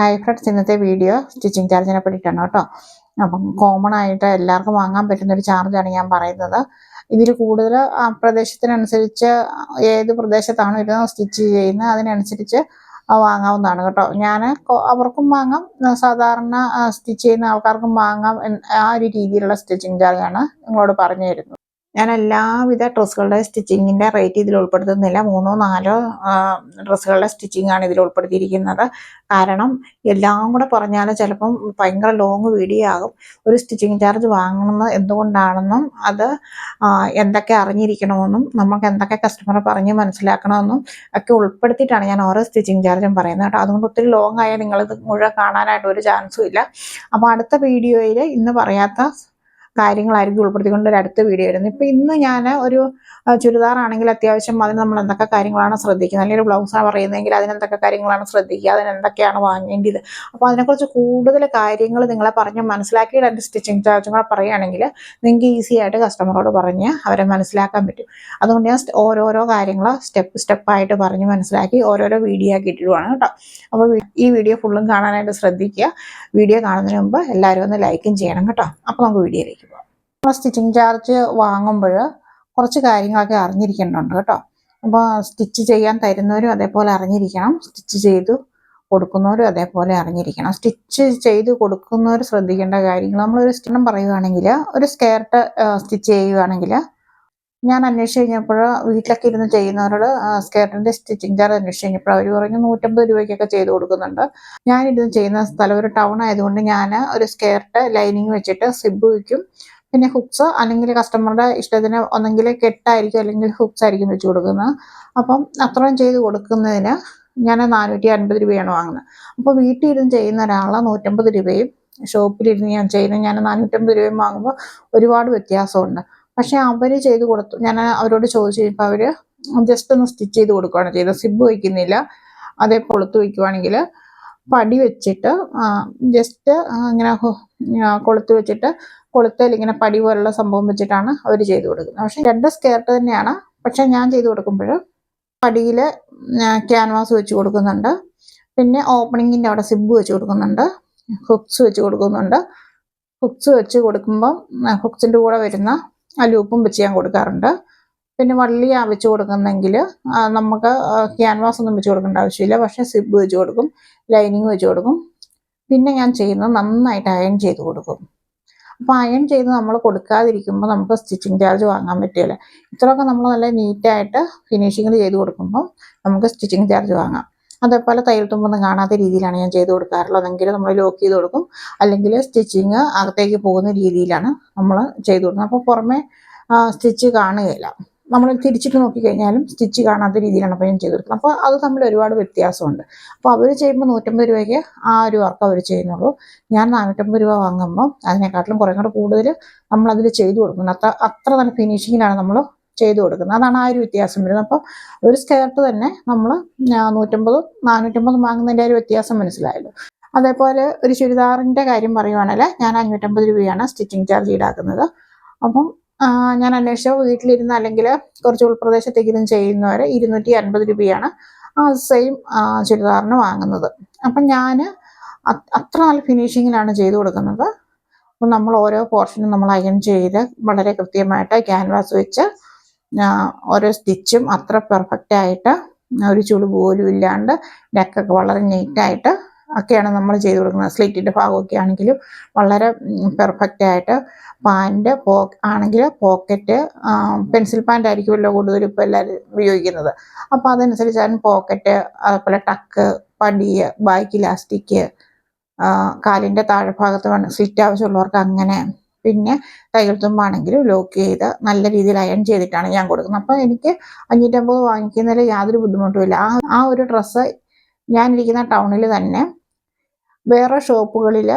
Hi friends ഇന്നത്തെ video stitching ചാർജിനെ പറ്റിയിട്ടാണ് കേട്ടോ. അപ്പം കോമൺ ആയിട്ട് എല്ലാവർക്കും വാങ്ങാൻ പറ്റുന്ന ഒരു ചാർജാണ് ഞാൻ പറയുന്നത്. ഇതിൽ കൂടുതൽ ആ പ്രദേശത്തിനനുസരിച്ച് ഏത് പ്രദേശത്താണ് ഇരുന്ന് സ്റ്റിച്ച് ചെയ്യുന്നത് അതിനനുസരിച്ച് വാങ്ങാവുന്നതാണ് കേട്ടോ. ഞാൻ അവർക്കും വാങ്ങാം. സാധാരണ സ്റ്റിച്ച് ചെയ്യുന്ന ആൾക്കാർക്കും വാങ്ങാം ആ ഒരു രീതിയിലുള്ള സ്റ്റിച്ചിങ് ചാർജാണ് നിങ്ങളോട് പറഞ്ഞു തരുന്നത്. ഞാൻ എല്ലാവിധ ഡ്രസ്സുകളുടെ സ്റ്റിച്ചിങ്ങിന്റെ റേറ്റ് ഇതിൽ ഉൾപ്പെടുത്തുന്നില്ല. മൂന്നോ നാലോ ഡ്രസ്സുകളുടെ സ്റ്റിച്ചിങ് ആണ് ഇതിൽ ഉൾപ്പെടുത്തിയിരിക്കുന്നത്. കാരണം എല്ലാം കൂടെ പറഞ്ഞാൽ ചിലപ്പം ഭയങ്കര ലോങ് വീഡിയോ ആകും. ഒരു സ്റ്റിച്ചിങ് ചാർജ് വാങ്ങുന്നത് എന്തുകൊണ്ടാണെന്നും അത് എന്തൊക്കെ അറിഞ്ഞിരിക്കണമെന്നും നമുക്ക് എന്തൊക്കെ കസ്റ്റമർ പറഞ്ഞ് മനസ്സിലാക്കണമെന്നും ഒക്കെ ഉൾപ്പെടുത്തിയിട്ടാണ് ഞാൻ ഓരോ സ്റ്റിച്ചിങ് ചാർജും പറയുന്നത് കേട്ടോ. അതുകൊണ്ട് ഒത്തിരി ലോങ് ആയാൽ നിങ്ങളിത് മുഴുവൻ കാണാനായിട്ട് ഒരു ചാൻസും ഇല്ല. അപ്പോൾ അടുത്ത വീഡിയോയിൽ ഇന്ന് പറയാത്ത കാര്യങ്ങളായിരിക്കും ഉൾപ്പെടുത്തിക്കൊണ്ട് ഒരു അടുത്ത വീഡിയോ വരുന്നത് ഇപ്പം ഇന്ന് ഞാൻ ഒരു ചുരിദാറാണെങ്കിൽ അത്യാവശ്യം അതിന് നമ്മൾ എന്തൊക്കെ കാര്യങ്ങളാണ് ശ്രദ്ധിക്കുന്നത്? അല്ലെങ്കിൽ ഒരു ബ്ലൗസാണ് പറയുന്നതെങ്കിൽ അതിനെന്തൊക്കെ കാര്യങ്ങളാണ് ശ്രദ്ധിക്കുക? അതിനെന്തൊക്കെയാണ് വാങ്ങേണ്ടത്? അപ്പോൾ അതിനെക്കുറിച്ച് കൂടുതൽ കാര്യങ്ങൾ നിങ്ങളെ പറഞ്ഞ് മനസ്സിലാക്കിയിട്ട് അതിന്റെ സ്റ്റിച്ചിങ് ചാർജുകൾ പറയുകയാണെങ്കിൽ നിങ്ങൾക്ക് ഈസി ആയിട്ട് കസ്റ്റമറോട് പറഞ്ഞ് അവരെ മനസ്സിലാക്കാൻ പറ്റും. അതുകൊണ്ട് ഞാൻ ഓരോരോ കാര്യങ്ങൾ സ്റ്റെപ്പ് സ്റ്റെപ്പായിട്ട് പറഞ്ഞ് മനസ്സിലാക്കി ഓരോരോ വീഡിയോ ആക്കി ഇട്ടിടുവാണ് കേട്ടോ. അപ്പോൾ ഈ വീഡിയോ ഫുള്ളും കാണാനായിട്ട് ശ്രദ്ധിക്കുക. വീഡിയോ കാണുന്നതിന് മുമ്പ് എല്ലാവരും ഒന്ന് ലൈക്കും ചെയ്യണം കേട്ടോ. അപ്പോൾ നമുക്ക് വീഡിയോയിലേക്ക് സ്റ്റിച്ചിങ് ചാർജ് വാങ്ങുമ്പോൾ കുറച്ച് കാര്യങ്ങളൊക്കെ അറിഞ്ഞിരിക്കേണ്ടതുണ്ട് കേട്ടോ. അപ്പോൾ സ്റ്റിച്ച് ചെയ്യാൻ തരുന്നവരും അതേപോലെ അറിഞ്ഞിരിക്കണം. സ്റ്റിച്ച് ചെയ്തു കൊടുക്കുന്നവരും അതേപോലെ അറിഞ്ഞിരിക്കണം. സ്റ്റിച്ച് ചെയ്ത് കൊടുക്കുന്നവർ ശ്രദ്ധിക്കേണ്ട കാര്യങ്ങൾ നമ്മളൊരു സ്റ്റിണം പറയുകയാണെങ്കിൽ ഒരു സ്കേർട്ട് സ്റ്റിച്ച് ചെയ്യുകയാണെങ്കിൽ ഞാൻ അന്വേഷിച്ച് കഴിഞ്ഞപ്പോൾ വീട്ടിലൊക്കെ ഇരുന്ന് ചെയ്യുന്നവരോട് സ്കേർട്ടിന്റെ സ്റ്റിച്ചിങ് ചാർജ് അന്വേഷിച്ച് കഴിഞ്ഞപ്പോൾ അവർ പറഞ്ഞു നൂറ്റമ്പത് രൂപയ്ക്കൊക്കെ ചെയ്ത് കൊടുക്കുന്നുണ്ട്. ഞാനിരുന്ന് ചെയ്യുന്ന സ്ഥലം ഒരു ടൗൺ ആയതുകൊണ്ട് ഞാൻ ഒരു സ്കേർട്ട് ലൈനിങ് വെച്ചിട്ട് സിബ് വയ്ക്കും. പിന്നെ ഹുക്സ് അല്ലെങ്കിൽ കസ്റ്റമറുടെ ഇഷ്ടത്തിന് ഒന്നെങ്കിൽ കെട്ടായിരിക്കും അല്ലെങ്കിൽ ഹുക്സ് ആയിരിക്കും വെച്ച് കൊടുക്കുന്നത്. അപ്പം അത്രയും ചെയ്ത് കൊടുക്കുന്നതിന് ഞാൻ നാനൂറ്റി അൻപത് രൂപയാണ് വാങ്ങുന്നത്. അപ്പോൾ വീട്ടിൽ ഇരുന്ന് ചെയ്യുന്ന ഒരാളെ നൂറ്റമ്പത് രൂപയും ഷോപ്പിലിരുന്ന് ഞാൻ ചെയ്യുന്ന ഞാൻ നാനൂറ്റമ്പത് രൂപയും വാങ്ങുമ്പോൾ ഒരുപാട് വ്യത്യാസമുണ്ട്. പക്ഷേ അവർ ചെയ്ത് കൊടുത്തു ഞാൻ അവരോട് ചോദിച്ചു കഴിഞ്ഞപ്പോൾ അവർ ജസ്റ്റ് ഒന്ന് സ്റ്റിച്ച് ചെയ്ത് കൊടുക്കുകയാണ് ചെയ്തത്. സിബ് വയ്ക്കുന്നില്ല അതേ കൊളുത്ത് വയ്ക്കുവാണെങ്കിൽ പടി വെച്ചിട്ട് ജസ്റ്റ് ഇങ്ങനെ കൊളുത്ത് വെച്ചിട്ട് കൊളുത്തേൽ ഇങ്ങനെ പടി പോലുള്ള സംഭവം വെച്ചിട്ടാണ് അവർ ചെയ്തു കൊടുക്കുന്നത്. പക്ഷെ രണ്ട് സ്കേർട്ട് തന്നെയാണ്. പക്ഷെ ഞാൻ ചെയ്തു കൊടുക്കുമ്പോൾ പടിയിൽ ക്യാൻവാസ് വെച്ച് കൊടുക്കുന്നുണ്ട്. പിന്നെ ഓപ്പണിങ്ങിന്റെ അവിടെ സിബ് വെച്ച് കൊടുക്കുന്നുണ്ട്. ഹുക്സ് വെച്ച് കൊടുക്കുന്നുണ്ട്. ഹുക്സ് വെച്ച് കൊടുക്കുമ്പം ഹുക്സിന്റെ കൂടെ വരുന്ന ആ ലൂപ്പും വെച്ച് ഞാൻ കൊടുക്കാറുണ്ട്. പിന്നെ വള്ളി വെച്ച് കൊടുക്കുന്നെങ്കിൽ നമുക്ക് ക്യാൻവാസ് ഒന്നും വെച്ച് കൊടുക്കേണ്ട ആവശ്യമില്ല. പക്ഷേ സിബ് വെച്ച് കൊടുക്കും ലൈനിങ് വെച്ച് കൊടുക്കും. പിന്നെ ഞാൻ ചെയ്യുന്നത് നന്നായിട്ട് അയൺ ചെയ്ത് കൊടുക്കും. അപ്പോൾ അയൺ ചെയ്ത് നമ്മൾ കൊടുക്കാതിരിക്കുമ്പോൾ നമുക്ക് സ്റ്റിച്ചിങ് ചാർജ് വാങ്ങാൻ പറ്റില്ല ഇത്രയൊക്കെ നമ്മൾ നല്ല നീറ്റായിട്ട് ഫിനിഷിങ്ങിൽ ചെയ്ത് കൊടുക്കുമ്പോൾ നമുക്ക് സ്റ്റിച്ചിങ് ചാർജ് വാങ്ങാം. അതേപോലെ തയ്യൽ തുമ്പൊന്നും കാണാത്ത രീതിയിലാണ് ഞാൻ ചെയ്ത് കൊടുക്കാറുള്ളത്. അതെങ്കിൽ നമ്മൾ ലോക്ക് ചെയ്ത് കൊടുക്കും. അല്ലെങ്കിൽ സ്റ്റിച്ചിങ് അകത്തേക്ക് പോകുന്ന രീതിയിലാണ് നമ്മൾ ചെയ്ത് കൊടുക്കുന്നത്. അപ്പോൾ പുറമേ സ്റ്റിച്ച് കാണുകയില്ല. നമ്മൾ തിരിച്ചിട്ട് നോക്കിക്കഴിഞ്ഞാലും സ്റ്റിച്ച് കാണാത്ത രീതിയിലാണ് അപ്പോൾ ഞാൻ ചെയ്തെടുക്കുന്നത്. അപ്പോൾ അത് തമ്മിൽ ഒരുപാട് വ്യത്യാസമുണ്ട്. അപ്പോൾ അവർ ചെയ്യുമ്പോൾ നൂറ്റമ്പത് രൂപയ്ക്ക് ആ ഒരു വർക്ക് അവർ ചെയ്യുന്നുള്ളൂ. ഞാൻ നാനൂറ്റമ്പത് രൂപ വാങ്ങുമ്പോൾ അതിനെക്കാട്ടിലും കുറേ കൂടെ കൂടുതൽ നമ്മളതിൽ ചെയ്തു കൊടുക്കുന്നു. അത്ര അത്ര നല്ല ഫിനിഷിങ്ങിലാണ് നമ്മൾ ചെയ്തു കൊടുക്കുന്നത്. അതാണ് ആ ഒരു വ്യത്യാസം വരുന്നത്. അപ്പോൾ ഒരു സ്കേർട്ട് തന്നെ നമ്മൾ നൂറ്റമ്പതും നാനൂറ്റമ്പതും വാങ്ങുന്നതിന്റെ ഒരു വ്യത്യാസം മനസ്സിലായല്ലോ. അതേപോലെ ഒരു ചുരിദാറിന്റെ കാര്യം പറയുവാണെങ്കിൽ ഞാൻ അഞ്ഞൂറ്റമ്പത് രൂപയാണ് സ്റ്റിച്ചിങ് ചാർജ് ഈടാക്കുന്നത്. അപ്പം ഞാൻ അന്വേഷിച്ച വീട്ടിലിരുന്ന് അല്ലെങ്കിൽ കുറച്ച് ഉൾപ്രദേശത്തേക്ക് ചെയ്യുന്നവർ ഇരുന്നൂറ്റി അൻപത് രൂപയാണ് ആ സെയിം ചുരിദാറിന് വാങ്ങുന്നത്. അപ്പം ഞാൻ അത്ര നല്ല ഫിനിഷിങ്ങിലാണ് ചെയ്തു കൊടുക്കുന്നത്. അപ്പം നമ്മൾ ഓരോ പോർഷനും നമ്മൾ അയൺ ചെയ്ത് വളരെ കൃത്യമായിട്ട് ക്യാൻവാസ് വെച്ച് ഓരോ സ്റ്റിച്ചും അത്ര പെർഫെക്റ്റ് ആയിട്ട് ഒരു ചുളി പോലും ഇല്ലാണ്ട് നെക്കൊക്കെ വളരെ നീറ്റായിട്ട് ഒക്കെയാണ് നമ്മൾ ചെയ്ത് കൊടുക്കുന്നത്. സ്ലിറ്റിന്റെ ഭാഗമൊക്കെ ആണെങ്കിലും വളരെ പെർഫെക്റ്റ് ആയിട്ട് പാന്റ് പോ ആണെങ്കിൽ പോക്കറ്റ് പെൻസിൽ പാന്റ് ആയിരിക്കുമല്ലോ കൂടുതലും ഇപ്പോൾ എല്ലാവരും ഉപയോഗിക്കുന്നത്. അപ്പോൾ അതനുസരിച്ചാണ് പോക്കറ്റ് അതുപോലെ ടക്ക് പടി ബാക്ക് ഇലാസ്റ്റിക് കാലിന്റെ താഴ്ഭാഗത്ത് സ്ലിറ്റ് ആവശ്യമുള്ളവർക്ക് അങ്ങനെ. പിന്നെ തൈകൾ തുമ്പാണെങ്കിലും ലോക്ക് ചെയ്ത് നല്ല രീതിയിൽ അയൺ ചെയ്തിട്ടാണ് ഞാൻ കൊടുക്കുന്നത്. അപ്പോൾ എനിക്ക് അഞ്ഞൂറ്റമ്പത് വാങ്ങിക്കുന്നതിൽ യാതൊരു ബുദ്ധിമുട്ടുമില്ല. ആ ആ ഒരു ഡ്രസ്സ് ഞാനിരിക്കുന്ന ടൗണിൽ തന്നെ വേറെ ഷോപ്പുകളിൽ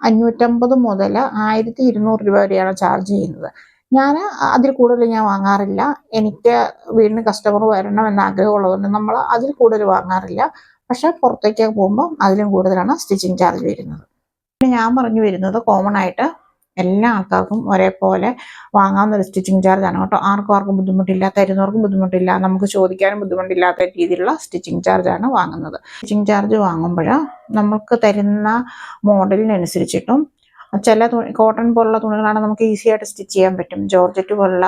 അഞ്ഞൂറ്റമ്പത് മുതൽ ആയിരത്തി ഇരുന്നൂറ് രൂപ വരെയാണ് ചാർജ് ചെയ്യുന്നത്. ഞാൻ അതിൽ കൂടുതൽ ഞാൻ വാങ്ങാറില്ല. എനിക്ക് വീടിന് കസ്റ്റമർ വരണം എന്ന ആഗ്രഹമുള്ളതുകൊണ്ട് നമ്മൾ അതിൽ കൂടുതൽ വാങ്ങാറില്ല. പക്ഷേ പുറത്തേക്ക് പോകുമ്പോൾ അതിലും കൂടുതലാണ് സ്റ്റിച്ചിങ് ചാർജ് വരുന്നത്. ഞാൻ പറഞ്ഞു വരുന്നത് കോമൺ ആയിട്ട് എല്ലാ ആൾക്കാർക്കും ഒരേപോലെ വാങ്ങാവുന്ന ഒരു സ്റ്റിച്ചിങ് ആണ് കേട്ടോ. ആർക്കും ആർക്കും ബുദ്ധിമുട്ടില്ല തരുന്നവർക്കും ബുദ്ധിമുട്ടില്ല. നമുക്ക് ചോദിക്കാനും ബുദ്ധിമുട്ടില്ലാത്ത രീതിയിലുള്ള സ്റ്റിച്ചിങ് ചാർജ് ആണ് വാങ്ങുന്നത്. സ്റ്റിച്ചിങ് ചാർജ് വാങ്ങുമ്പോൾ നമുക്ക് തരുന്ന മോഡലിനനുസരിച്ചിട്ടും ചില തുണി കോട്ടൺ പോലുള്ള തുണികളാണ് നമുക്ക് ഈസി ആയിട്ട് സ്റ്റിച്ച് ചെയ്യാൻ പറ്റും. ജോർജറ്റ് പോലുള്ള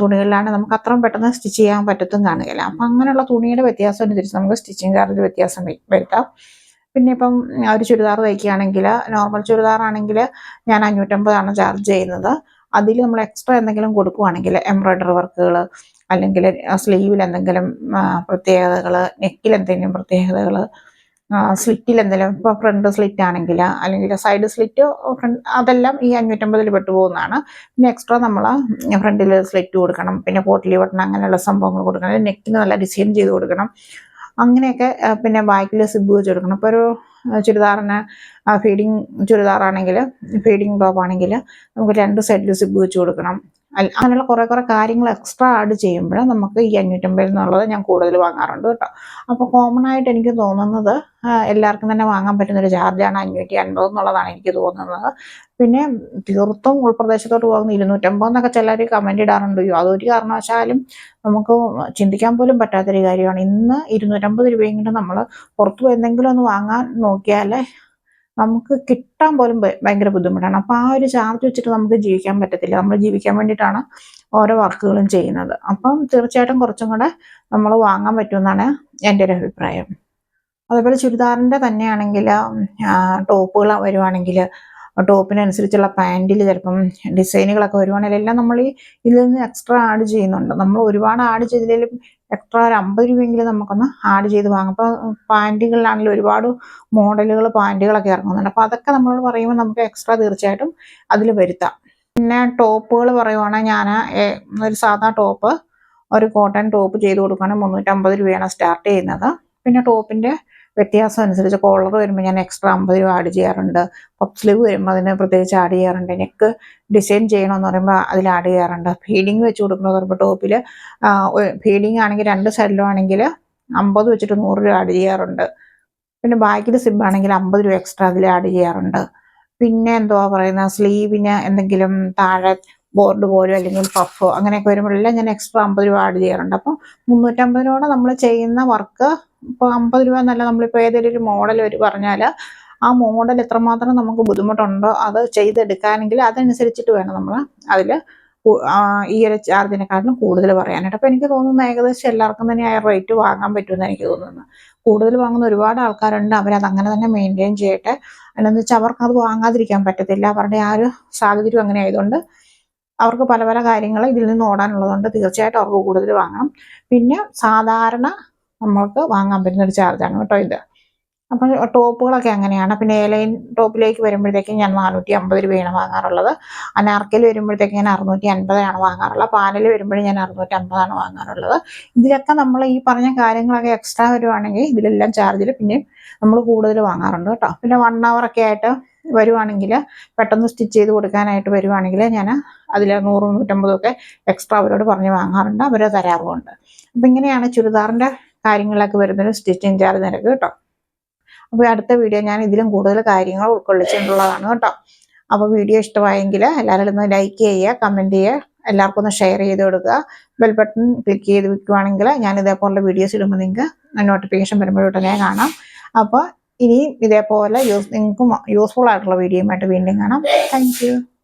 തുണികളിലാണ് നമുക്ക് അത്രയും പെട്ടെന്ന് സ്റ്റിച്ച് ചെയ്യാൻ പറ്റത്തും കാണുകയില്ല അപ്പം അങ്ങനെയുള്ള തുണിയുടെ വ്യത്യാസം അനുസരിച്ച് നമുക്ക് സ്റ്റിച്ചിങ് ചാർജ് വ്യത്യാസം വരുത്താം. പിന്നെ ഇപ്പം ഒരു ചുരിദാർ തയ്ക്കുകയാണെങ്കിൽ നോർമൽ ചുരിദാറാണെങ്കിൽ ഞാൻ അഞ്ഞൂറ്റമ്പതാണ് ചാർജ് ചെയ്യുന്നത്. അതിൽ നമ്മൾ എക്സ്ട്രാ എന്തെങ്കിലും കൊടുക്കുവാണെങ്കിൽ എംബ്രോയ്ഡറി വർക്കുകൾ അല്ലെങ്കിൽ സ്ലീവിൽ എന്തെങ്കിലും പ്രത്യേകതകൾ നെക്കിൽ എന്തെങ്കിലും പ്രത്യേകതകൾ സ്ലിറ്റിൽ എന്തെങ്കിലും ഇപ്പോൾ ഫ്രണ്ട് സ്ലിറ്റ് ആണെങ്കിൽ അല്ലെങ്കിൽ സൈഡ് സ്ലിറ്റ് ഫ്രണ്ട് അതെല്ലാം ഈ അഞ്ഞൂറ്റമ്പതിൽ പെട്ടുപോകുന്നതാണ്. പിന്നെ എക്സ്ട്രാ നമ്മൾ ഫ്രണ്ടിൽ സ്ലിറ്റ് കൊടുക്കണം. പിന്നെ പോട്ടിലി ബട്ടൺ അങ്ങനെയുള്ള സംഭവങ്ങൾ കൊടുക്കണം. നെക്കിന് നല്ല ഡിസൈൻ ചെയ്ത് കൊടുക്കണം. അങ്ങനെയൊക്കെ പിന്നെ ബാക്കിൽ സിബ് വെച്ച് കൊടുക്കണം. ഇപ്പോൾ ഒരു ചുരിദാറിന് ഫീഡിങ് ചുരിദാറാണെങ്കിൽ ഫീഡിങ് ടോപ്പാണെങ്കിൽ നമുക്ക് രണ്ട് സൈഡിൽ സിബ് വെച്ച് കൊടുക്കണം. അങ്ങനെയുള്ള കുറേ കുറേ കാര്യങ്ങൾ എക്സ്ട്രാ ആഡ് ചെയ്യുമ്പോൾ നമുക്ക് ഈ അഞ്ഞൂറ്റമ്പതിൽ നിന്നുള്ളത് ഞാൻ കൂടുതൽ വാങ്ങാറുണ്ട് കേട്ടോ. അപ്പോൾ കോമൺ ആയിട്ട് എനിക്ക് തോന്നുന്നത് എല്ലാവർക്കും തന്നെ വാങ്ങാൻ പറ്റുന്ന ഒരു ചാർജാണ് അഞ്ഞൂറ്റി അൻപത് എന്നുള്ളതാണ് എനിക്ക് തോന്നുന്നത്. പിന്നെ തീർത്തും ഉൾപ്രദേശത്തോട്ട് പോകുന്ന ഇരുന്നൂറ്റമ്പത് എന്നൊക്കെ ചിലർ കമന്റ് ഇടാറുണ്ട് അതൊരു കാരണവശാലും നമുക്ക് ചിന്തിക്കാൻ പോലും പറ്റാത്തൊരു കാര്യമാണ്. ഇന്ന് ഇരുന്നൂറ്റമ്പത് രൂപയെങ്കിലും നമ്മൾ പുറത്തു പോയി എന്തെങ്കിലും ഒന്ന് വാങ്ങാൻ നോക്കിയാൽ നമുക്ക് കിട്ടാൻ പോലും ഭയങ്കര ബുദ്ധിമുട്ടാണ്. അപ്പോൾ ആ ഒരു ചാർജ് വെച്ചിട്ട് നമുക്ക് ജീവിക്കാൻ പറ്റത്തില്ല. നമ്മൾ ജീവിക്കാൻ വേണ്ടിയിട്ടാണ് ഓരോ വർക്കുകളും ചെയ്യുന്നത്. അപ്പം തീർച്ചയായിട്ടും കുറച്ചും കൂടെ നമ്മൾ വാങ്ങാൻ പറ്റുമെന്നാണ് എന്റെ ഒരു അഭിപ്രായം. അതേപോലെ ചുരിദാറിന്റെ തന്നെയാണെങ്കിൽ ടോപ്പുകൾ വരുവാണെങ്കിൽ ടോപ്പിനനുസരിച്ചുള്ള പാന്റിൽ ചിലപ്പം ഡിസൈനുകളൊക്കെ വരുവാണെങ്കിൽ എല്ലാം നമ്മൾ ഈ ഇതിൽ നിന്ന് എക്സ്ട്രാ ആഡ് ചെയ്യുന്നുണ്ട്. നമ്മൾ ഒരുപാട് ആഡ് ചെയ്തില്ലെങ്കിലും എക്സ്ട്രാ ഒരു അമ്പത് രൂപയെങ്കിലും നമുക്കൊന്ന് ആഡ് ചെയ്ത് വാങ്ങാം. അപ്പോൾ പാന്റുകളിലാണെങ്കിലും ഒരുപാട് മോഡലുകൾ പാന്റുകളൊക്കെ ഇറങ്ങുന്നുണ്ട്. അപ്പോൾ അതൊക്കെ നമ്മൾ പറയുമ്പോൾ നമുക്ക് എക്സ്ട്രാ തീർച്ചയായിട്ടും അതിൽ വരുത്താം. പിന്നെ ടോപ്പുകൾ പറയുവാണെങ്കിൽ ഞാൻ ഒരു സാധാ ടോപ്പ് ഒരു കോട്ടൺ ടോപ്പ് ചെയ്ത് കൊടുക്കുകയാണെങ്കിൽ മുന്നൂറ്റമ്പത് രൂപയാണ് സ്റ്റാർട്ട് ചെയ്യുന്നത്. പിന്നെ ടോപ്പിന്റെ വ്യത്യാസം അനുസരിച്ച് കോളർ വരുമ്പോൾ ഞാൻ എക്സ്ട്രാ അമ്പത് രൂപ ആഡ് ചെയ്യാറുണ്ട്. പപ്പ് സ്ലീവ് വരുമ്പോൾ അതിന് പ്രത്യേകിച്ച് ആഡ് ചെയ്യാറുണ്ട്. നെക്ക് ഡിസൈൻ ചെയ്യണമെന്ന് പറയുമ്പോൾ അതിൽ ആഡ് ചെയ്യാറുണ്ട്. ഫീഡിങ് വെച്ച് കൊടുക്കുന്നത് പറയുമ്പോൾ ടോപ്പിൽ ഫീഡിങ് ആണെങ്കിൽ രണ്ട് സൈഡിലും ആണെങ്കിൽ അമ്പത് വെച്ചിട്ട് നൂറ് രൂപ ആഡ് ചെയ്യാറുണ്ട്. പിന്നെ ബാക്കിൽ സിബ് ആണെങ്കിൽ അമ്പത് രൂപ എക്സ്ട്രാ അതിൽ ആഡ് ചെയ്യാറുണ്ട്. പിന്നെ എന്തുവാ പറയുന്ന സ്ലീവിന് എന്തെങ്കിലും താഴെ ബോർഡ് പോലും അല്ലെങ്കിൽ പഫോ അങ്ങനെയൊക്കെ വരുമ്പോഴെല്ലാം ഞാൻ എക്സ്ട്രാ അമ്പത് രൂപ ആഡ് ചെയ്യാറുണ്ട്. അപ്പം മുന്നൂറ്റമ്പതിനോടെ നമ്മൾ ചെയ്യുന്ന വർക്ക് ഇപ്പോൾ അമ്പത് രൂപ എന്നല്ല നമ്മളിപ്പോൾ ഏതെങ്കിലും ഒരു മോഡൽ ഒരു പറഞ്ഞാൽ ആ മോഡൽ എത്രമാത്രം നമുക്ക് ബുദ്ധിമുട്ടുണ്ടോ അത് ചെയ്തെടുക്കാനെങ്കിൽ അതനുസരിച്ചിട്ട് വേണം നമ്മൾ അതിൽ ഈ ഒരു ചാർജിനെക്കാട്ടിലും കൂടുതൽ പറയാനായിട്ട്. അപ്പോൾ എനിക്ക് തോന്നുന്നു ഏകദേശം എല്ലാവർക്കും തന്നെ ആ റേറ്റ് വാങ്ങാൻ പറ്റുമെന്ന് എനിക്ക് തോന്നുന്നു. കൂടുതൽ വാങ്ങുന്ന ഒരുപാട് ആൾക്കാരുണ്ട് അവരത് അങ്ങനെ തന്നെ മെയിന്റെയിൻ ചെയ്യട്ടെ. അല്ലെന്ന് വെച്ചാൽ അവർക്ക് അത് വാങ്ങാതിരിക്കാൻ പറ്റത്തില്ല. അവരുടെ ആ ഒരു സാഹചര്യം അങ്ങനെ ആയതുകൊണ്ട് അവർക്ക് പല പല കാര്യങ്ങൾ ഇതിൽ നിന്ന് ഓടാനുള്ളതുകൊണ്ട് തീർച്ചയായിട്ടും അവർക്ക് കൂടുതൽ വാങ്ങണം. പിന്നെ സാധാരണ നമ്മൾക്ക് വാങ്ങാൻ പറ്റുന്ന ഒരു ചാർജാണ് കേട്ടോ ഇത്. അപ്പം ടോപ്പുകളൊക്കെ അങ്ങനെയാണ്. പിന്നെ എലൈൻ ടോപ്പിലേക്ക് വരുമ്പോഴത്തേക്കും ഞാൻ നാനൂറ്റി അമ്പത് രൂപയാണ് വാങ്ങാറുള്ളത്. അനാർക്കയിൽ വരുമ്പോഴത്തേക്ക് ഞാൻ അറുന്നൂറ്റി അൻപതാണ് വാങ്ങാറുള്ളത്. പാനൽ വരുമ്പോഴും ഞാൻ അറുന്നൂറ്റി അമ്പതാണ് വാങ്ങാറുള്ളത്. ഇതിലൊക്കെ നമ്മൾ ഈ പറഞ്ഞ കാര്യങ്ങളൊക്കെ എക്സ്ട്രാ വരുവാണെങ്കിൽ ഇതിലെല്ലാം ചാർജിൽ പിന്നെയും നമ്മൾ കൂടുതൽ വാങ്ങാറുണ്ട് കേട്ടോ. പിന്നെ വൺ ഒക്കെ ആയിട്ട് വരുവാണെങ്കിൽ പെട്ടെന്ന് സ്റ്റിച്ച് ചെയ്ത് കൊടുക്കാനായിട്ട് വരുവാണെങ്കിൽ ഞാൻ അതിൽ നൂറ് നൂറ്റമ്പതൊക്കെ എക്സ്ട്രാ അവരോട് പറഞ്ഞ് വാങ്ങാറുണ്ട്. അവർ തരാറുമുണ്ട്. അപ്പം ഇങ്ങനെയാണ് ചുരിദാറിന്റെ കാര്യങ്ങളിലൊക്കെ വരുന്നൊരു സ്റ്റിച്ചിങ് ചാർജ് നിരക്ക് കേട്ടോ. അപ്പോൾ അടുത്ത വീഡിയോ ഞാൻ ഇതിലും കൂടുതൽ കാര്യങ്ങൾ ഉൾക്കൊള്ളിച്ചിട്ടുള്ളതാണ് കേട്ടോ. അപ്പോൾ വീഡിയോ ഇഷ്ടമായെങ്കിൽ എല്ലാവരും ഒന്ന് ലൈക്ക് ചെയ്യുക കമന്റ് ചെയ്യുക എല്ലാവർക്കും ഒന്ന് ഷെയർ ചെയ്ത് കൊടുക്കുക. ബെൽ ബട്ടൺ ക്ലിക്ക് ചെയ്ത് വെക്കുവാണെങ്കിൽ ഞാൻ ഇതേപോലുള്ള വീഡിയോസ് ഇടുമ്പോൾ നിങ്ങൾക്ക് നോട്ടിഫിക്കേഷൻ വരുമ്പോഴുടനെ കാണാം. അപ്പോൾ ഇനിയും ഇതേപോലെ യൂസ് നിങ്ങൾക്കും യൂസ്ഫുൾ ആയിട്ടുള്ള വീഡിയോയുമായിട്ട് വീണ്ടും കാണാം. താങ്ക്